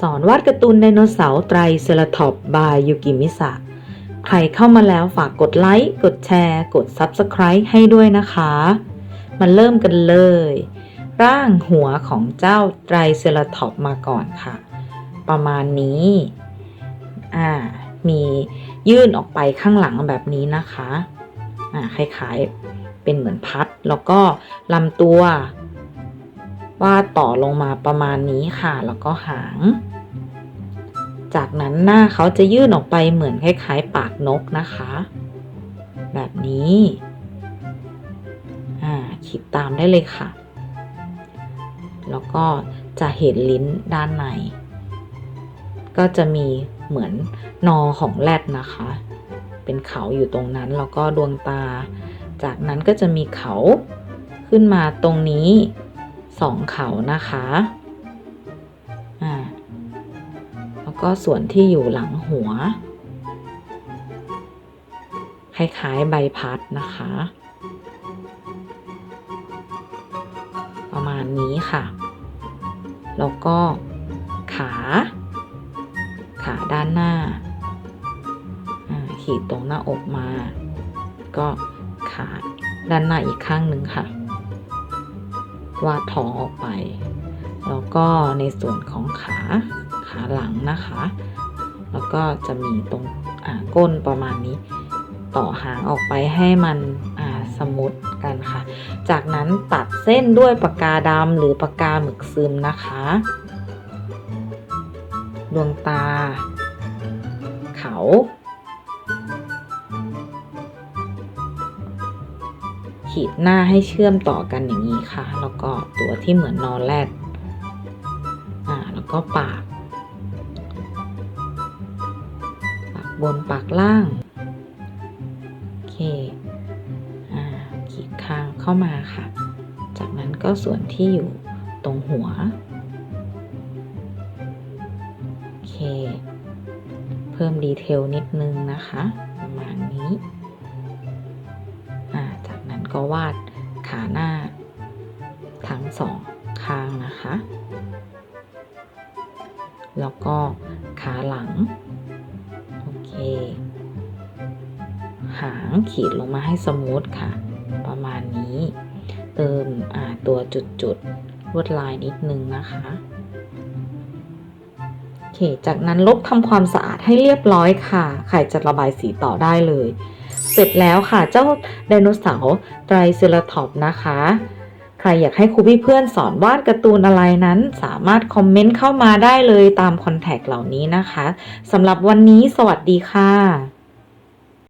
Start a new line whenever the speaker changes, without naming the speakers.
สอนวาดการ์ตูนไดโนเสาร์ไตรเซราทอปบายยูกิมิสะใครเข้ามาแล้วฝากกดไลค์ กดแชร์ กด Subscribe ให้ด้วยนะคะ มาเริ่มกันเลย ร่างหัวของเจ้าไตรเซราทอปมาก่อนค่ะ ประมาณนี้ อ่า มียื่นออกไปข้างหลังแบบนี้นะคะ อ่าคล้ายๆ เป็นเหมือนพัด แล้วก็ลำตัววาดต่อลงมาประมาณนี้ค่ะ แล้วก็หาง จากนั้นหน้าเขาจะยื่นออกไปเหมือนคล้ายๆ ปากนกนะคะ แบบนี้อ่าขีดตามได้เลยค่ะ แล้วก็จะเห็นลิ้นด้านใน ก็จะมีเหมือนนอของแรดนะคะ เป็นเขาอยู่ตรงนั้น แล้วก็ดวงตา จากนั้นก็จะมีเขาขึ้นมาตรงนี้สองเขานะคะ ก็ส่วนที่อยู่หลังหัว คล้ายๆใบพัดนะคะ ประมาณนี้ค่ะ แล้วก็ขา ขาด้านหน้าอ่าขีดตรงหน้าอกมา ก็ขาด้านหน้าอีกข้างหนึ่งค่ะ วาดท้องออกไป แล้วก็ในส่วนของขา ขาหลังนะคะ แล้วก็จะมีตรงก้นประมาณนี้ ต่อหางออกไปให้มันสมุดกันค่ะ จากนั้นตัดเส้นด้วยปากกาดำหรือปากกาหมึกซึมนะคะ ดวงตา เขาขีดหน้าให้เชื่อมต่อกันอย่างนี้ค่ะ แล้วก็ตัวที่เหมือนนอนแรดอ่า แล้วก็ปาก บนปากล่าง โอเคอ่าขีดคางเข้ามาค่ะ จากนั้นก็ส่วนที่อยู่ตรงหัว โอเค เพิ่มดีเทลนิดนึงนะคะ ประมาณนี้อ่าจากนั้นก็วาดขาหน้า ทั้งสองข้างนะคะ แล้วก็ขาหลัง หางขีดลงมาให้สมูทค่ะ ประมาณนี้ เติมตัวจุดๆลวดลายนิดนึงนะคะโอเค จากนั้นลบทำความสะอาดให้เรียบร้อยค่ะใครจะระบายสีต่อได้เลย เสร็จแล้วค่ะเจ้าไดโนเสาร์ไตรเซราทอปนะคะใครอยากให้ครูพี่เพื่อนสอนวาดการ์ตูนอะไรนั้น สามารถคอมเมนต์เข้ามาได้เลยตามคอนแทคเหล่านี้นะคะสำหรับวันนี้สวัสดีค่ะ